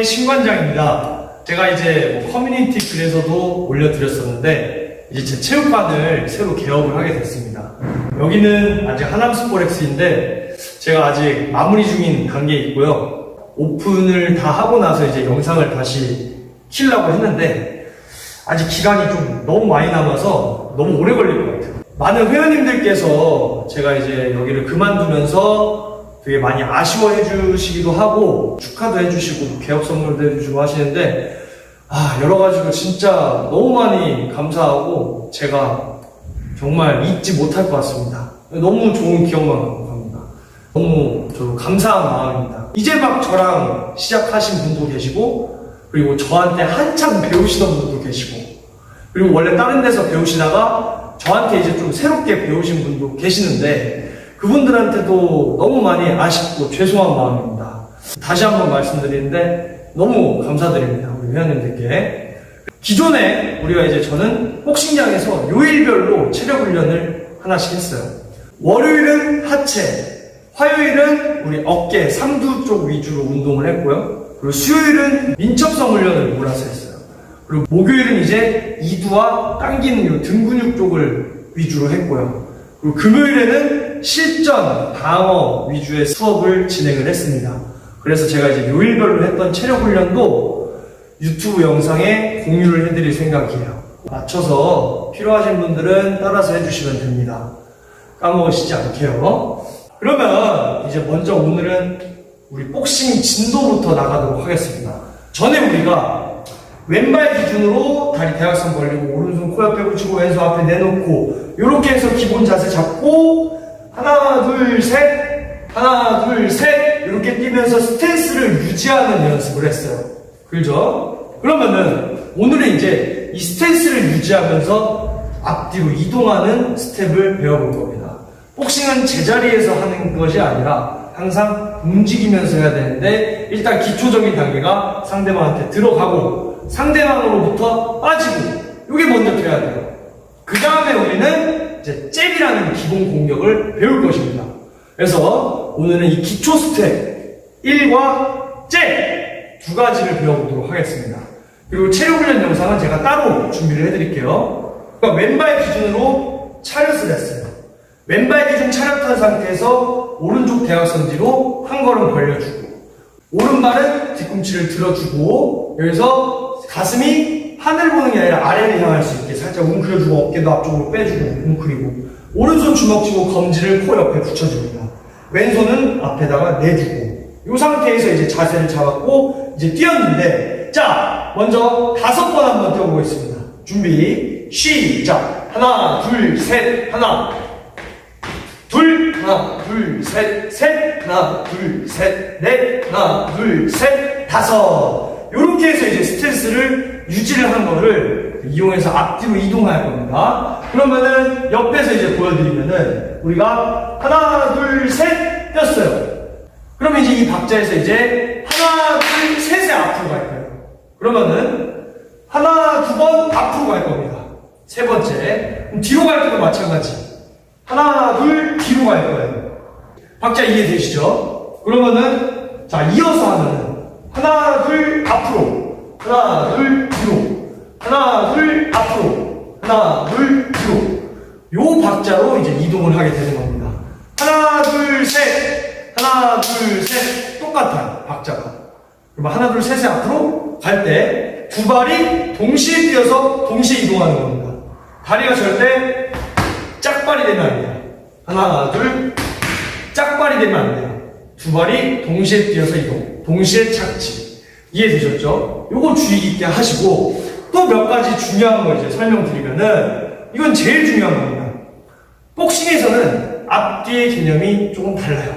의 신관장입니다. 제가 이제 뭐 커뮤니티 글에서도 올려드렸었는데 이제 제 체육관을 새로 개업을 하게 됐습니다. 여기는 아직 하남 스포렉스인데 제가 아직 마무리 중인 단계에 있고요. 오픈을 다 하고 나서 이제 영상을 다시 키려고 했는데 아직 기간이 좀 너무 많이 남아서 너무 오래 걸릴 것 같아요. 많은 회원님들께서 제가 이제 여기를 그만두면서 되게 많이 아쉬워해 주시기도 하고 축하도 해주시고 개업 선물도 해주시고 하시는데 아 여러 가지로 진짜 너무 많이 감사하고 제가 정말 잊지 못할 것 같습니다. 너무 좋은 기억만 갑니다. 너무 저 감사한 마음입니다. 이제 막 저랑 시작하신 분도 계시고 그리고 저한테 한참 배우시던 분도 계시고 그리고 원래 다른 데서 배우시다가 저한테 이제 좀 새롭게 배우신 분도 계시는데 그분들한테도 너무 많이 아쉽고 죄송한 마음입니다. 다시 한번 말씀드리는데 너무 감사드립니다. 우리 회원님들께. 기존에 우리가 이제 저는 복싱장에서 요일별로 체력 훈련을 하나씩 했어요. 월요일은 하체, 화요일은 우리 어깨, 삼두 쪽 위주로 운동을 했고요. 그리고 수요일은 민첩성 훈련을 몰아서 했어요. 그리고 목요일은 이제 이두와 당기는 요등 근육 쪽을 위주로 했고요. 그리고 금요일에는 실전, 방어 위주의 수업을 진행을 했습니다. 그래서 제가 이제 요일별로 했던 체력 훈련도 유튜브 영상에 공유를 해드릴 생각이에요. 맞춰서 필요하신 분들은 따라서 해주시면 됩니다. 까먹으시지 않게요. 그러면 이제 먼저 오늘은 우리 복싱 진도부터 나가도록 하겠습니다. 전에 우리가 왼발 기준으로 다리 대각선 벌리고 오른손 코옆에 붙이고 왼손 앞에 내놓고 이렇게 해서 기본 자세 잡고 하나 둘 셋 하나 둘 셋 이렇게 뛰면서 스탠스를 유지하는 연습을 했어요. 그죠? 그러면은 오늘은 이제 이 스탠스를 유지하면서 앞뒤로 이동하는 스텝을 배워볼 겁니다. 복싱은 제자리에서 하는 것이 아니라 항상 움직이면서 해야 되는데 일단 기초적인 단계가 상대방한테 들어가고 상대방으로부터 빠지고 이게 먼저 돼야 돼요. 그 다음에 우리는 이제 잽이라는 기본 공격을 배울 것입니다. 그래서 오늘은 이 기초 스텝 1과 잽 두 가지를 배워보도록 하겠습니다. 그리고 체력 훈련 영상은 제가 따로 준비를 해드릴게요. 그러니까 왼발 기준으로 차렷을 했어요. 왼발 기준 차렷한 상태에서 오른쪽 대각선 뒤로 한 걸음 벌려주고 오른발은 뒤꿈치를 들어주고 여기서 가슴이 하늘 보는 게 아니라 아래를 향할 수 있게 살짝 웅크려주고 어깨도 앞쪽으로 빼주고 웅크리고 오른손 주먹 쥐고 검지를 코 옆에 붙여줍니다. 왼손은 앞에다가 내주고 이 상태에서 이제 자세를 잡았고 이제 뛰었는데 자 먼저 다섯 번 한번 뛰어보겠습니다. 준비 시작 하나 둘 셋 하나 둘, 하나, 둘, 셋, 셋, 하나, 둘, 셋, 넷, 하나, 둘, 셋, 다섯. 요렇게 해서 이제 스탠스를 유지를 하는 거를 이용해서 앞뒤로 이동할 겁니다. 그러면은 옆에서 이제 보여드리면은 우리가 하나, 둘, 셋 뛰었어요. 그러면 이제 이 박자에서 이제 하나, 둘, 셋에 앞으로 갈 거예요. 그러면은 하나, 두 번 앞으로 갈 겁니다. 세 번째. 그럼 뒤로 갈 때도 마찬가지. 하나, 둘, 뒤로 갈 거예요. 박자 이해되시죠? 그러면은, 자, 이어서 하면은, 하나, 둘, 앞으로. 하나, 둘. 하나, 둘, 앞으로. 하나, 둘, 뒤로. 요 박자로 이제 이동을 하게 되는 겁니다. 하나, 둘, 셋. 하나, 둘, 셋. 똑같아요, 박자가. 그럼 하나, 둘, 셋에 앞으로 갈 때 두 발이 동시에 뛰어서 동시에 이동하는 겁니다. 다리가 절대 짝발이 되면 안 돼요. 하나, 둘, 짝발이 되면 안 돼요. 두 발이 동시에 뛰어서 이동, 동시에 착지. 이해되셨죠? 요거 주의 깊게 하시고, 또 몇 가지 중요한 거 이제 설명드리면은, 이건 제일 중요한 겁니다. 복싱에서는 앞뒤의 개념이 조금 달라요.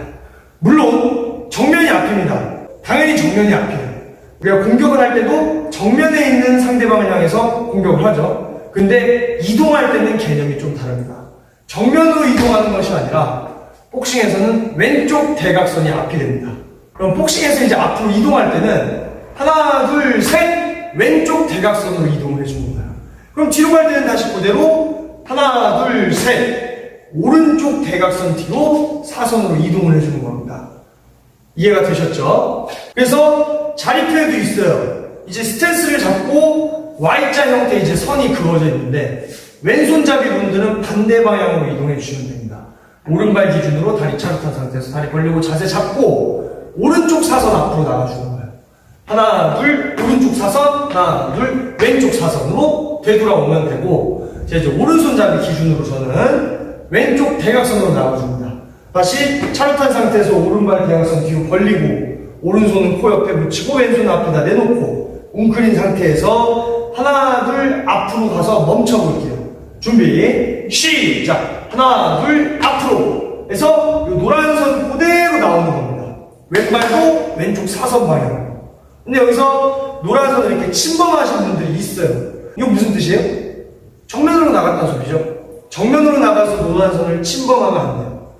물론, 정면이 앞입니다. 당연히 정면이 앞이에요. 우리가 공격을 할 때도 정면에 있는 상대방을 향해서 공격을 하죠. 근데 이동할 때는 개념이 좀 다릅니다. 정면으로 이동하는 것이 아니라 복싱에서는 왼쪽 대각선이 앞이 됩니다. 그럼 복싱에서 이제 앞으로 이동할 때는 하나, 둘, 셋 왼쪽 대각선으로 이동을 해주는 거예요. 그럼 뒤로 갈 때는 다시 그대로 하나, 둘, 셋 오른쪽 대각선 뒤로 사선으로 이동을 해주는 겁니다. 이해가 되셨죠? 그래서 자리표에도 있어요. 이제 스탠스를 잡고 Y자 형태 이제 선이 그어져 있는데 왼손잡이 분들은 반대 방향으로 이동해 주시면 됩니다. 오른발 기준으로 다리 차렷한 상태에서 다리 벌리고 자세 잡고 오른쪽 사선 앞으로 나가주는 거예요. 하나, 둘, 오른쪽 사선, 하나, 둘, 왼쪽 사선으로 되돌아오면 되고, 자, 이제 오른손잡이 기준으로 저는 왼쪽 대각선으로 나와줍니다. 다시 차렷한 상태에서 오른발 대각선 뒤로 벌리고, 오른손은 코 옆에 붙이고, 왼손 앞에다 내놓고, 웅크린 상태에서 하나, 둘, 앞으로 가서 멈춰볼게요. 준비, 시작! 하나, 둘, 앞으로! 해서 이 노란 선 그대로 나오는 겁니다. 왼발도 왼쪽 사선 방향. 근데 여기서 노란 선을 이렇게 침범하신 분들이 있어요. 이거 무슨 뜻이에요? 정면으로 나갔다는 소리죠. 정면으로 나가서 노란 선을 침범하면 안 돼요.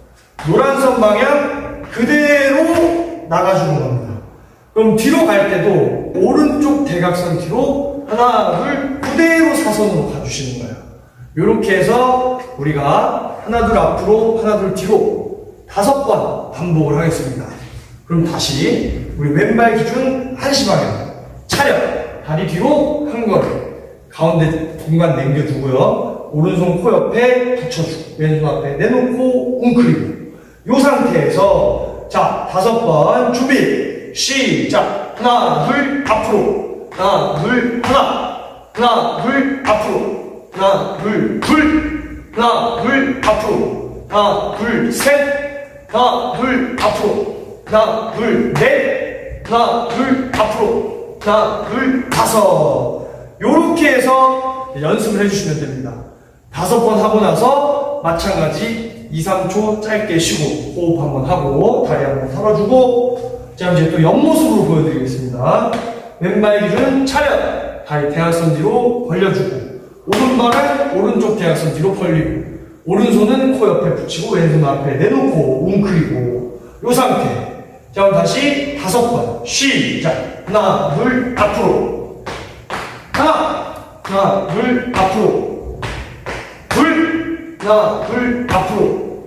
노란 선 방향 그대로 나가주는 겁니다. 그럼 뒤로 갈 때도 오른쪽 대각선 뒤로 하나, 둘, 그대로 사선으로 가주시는 거예요. 이렇게 해서 우리가 하나, 둘 앞으로, 하나, 둘 뒤로 다섯 번 반복을 하겠습니다. 그럼 다시 우리 왼발 기준 한시 방향 차렷. 다리 뒤로 한 걸음. 가운데 공간 남겨두고요. 오른손 코 옆에 붙여주고 왼손 앞에 내놓고 웅크리고. 이 상태에서 자 다섯 번 준비. 시작. 하나 둘 앞으로. 하나 둘 하나. 하나 둘 앞으로. 하나 둘둘. 하나 둘 앞으로. 하나 둘셋. 하나 둘 앞으로 하나, 둘, 넷. 하나, 둘, 앞으로. 하나, 둘, 다섯. 요렇게 해서 연습을 해주시면 됩니다. 다섯 번 하고 나서 마찬가지 2, 3초 짧게 쉬고 호흡 한번 하고 다리 한번 털어주고 자 이제 또 옆모습으로 보여드리겠습니다. 왼발 기준 차렷 다리 대각선 뒤로 벌려주고 오른발은 오른쪽 대각선 뒤로 벌리고 오른손은 코 옆에 붙이고 왼손 앞에 내놓고 웅크리고 요 상태 자, 그럼 다시 다섯 번. 시작. 하나, 둘, 앞으로. 하나, 하나, 둘, 앞으로. 둘, 하나, 둘, 앞으로.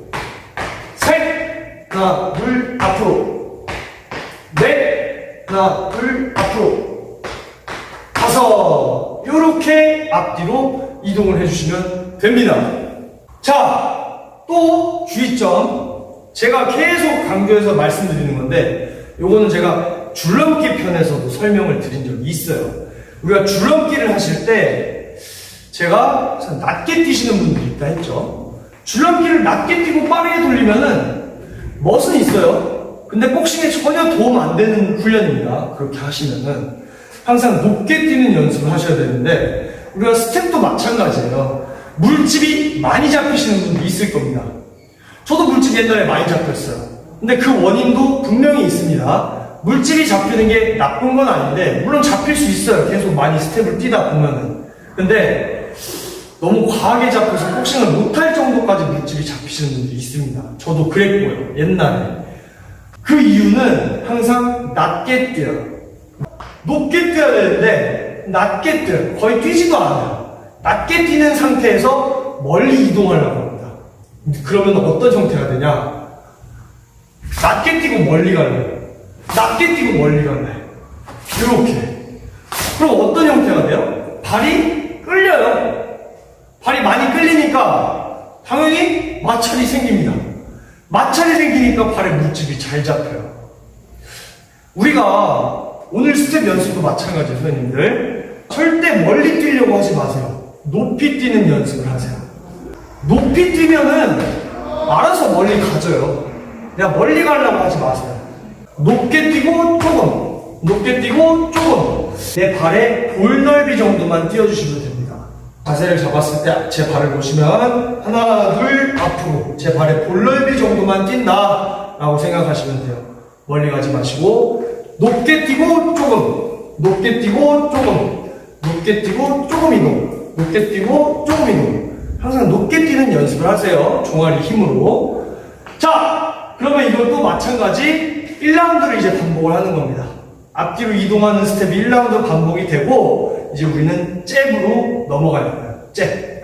셋, 하나, 둘, 앞으로. 넷, 하나, 둘, 앞으로. 다섯. 요렇게 앞뒤로 이동을 해주시면 됩니다. 자, 또 주의점. 제가 계속 강조해서 말씀드리는 건데, 요거는 제가 줄넘기 편에서도 설명을 드린 적이 있어요. 우리가 줄넘기를 하실 때, 제가 참 낮게 뛰시는 분들이 있다 했죠. 줄넘기를 낮게 뛰고 빠르게 돌리면은 멋은 있어요. 근데 복싱에 전혀 도움 안 되는 훈련입니다. 그렇게 하시면은. 항상 높게 뛰는 연습을 하셔야 되는데, 우리가 스텝도 마찬가지예요. 물집이 많이 잡히시는 분들이 있을 겁니다. 저도 물집 옛날에 많이 잡혔어요. 근데 그 원인도 분명히 있습니다. 물집이 잡히는 게 나쁜 건 아닌데, 물론 잡힐 수 있어요. 계속 많이 스텝을 뛰다 보면은. 근데 너무 과하게 잡혀서 복싱을 못할 정도까지 물집이 잡히시는 분들이 있습니다. 저도 그랬고요. 옛날에. 그 이유는 항상 낮게 뛰어요. 높게 뛰어야 되는데, 낮게 뛰어요. 거의 뛰지도 않아요. 낮게 뛰는 상태에서 멀리 이동하려고 합니다. 그러면 어떤 형태가 되냐? 낮게 뛰고 멀리 갈래. 낮게 뛰고 멀리 갈래. 이렇게. 그럼 어떤 형태가 돼요? 발이 끌려요. 발이 많이 끌리니까 당연히 마찰이 생깁니다. 마찰이 생기니까 발에 물집이 잘 잡혀요. 우리가 오늘 스텝 연습도 마찬가지예요, 선생님들. 절대 멀리 뛰려고 하지 마세요. 높이 뛰는 연습을 하세요. 높이 뛰면은 알아서 멀리 가져요. 그냥 멀리 가려고 하지 마세요. 높게 뛰고 조금, 높게 뛰고 조금. 내 발의 볼 넓이 정도만 뛰어주시면 됩니다. 자세를 잡았을 때 제 발을 보시면 하나, 둘, 앞으로 제 발의 볼 넓이 정도만 뛴다 라고 생각하시면 돼요. 멀리 가지 마시고 높게 뛰고 조금, 높게 뛰고 조금, 높게 뛰고 조금 이동, 높게 뛰고 조금 이동. 항상 높게 뛰는 연습을 하세요. 종아리 힘으로. 자, 그러면 이것도 마찬가지 1라운드를 이제 반복을 하는 겁니다. 앞뒤로 이동하는 스텝이 1라운드 반복이 되고, 이제 우리는 잽으로 넘어갈 거예요. 잽.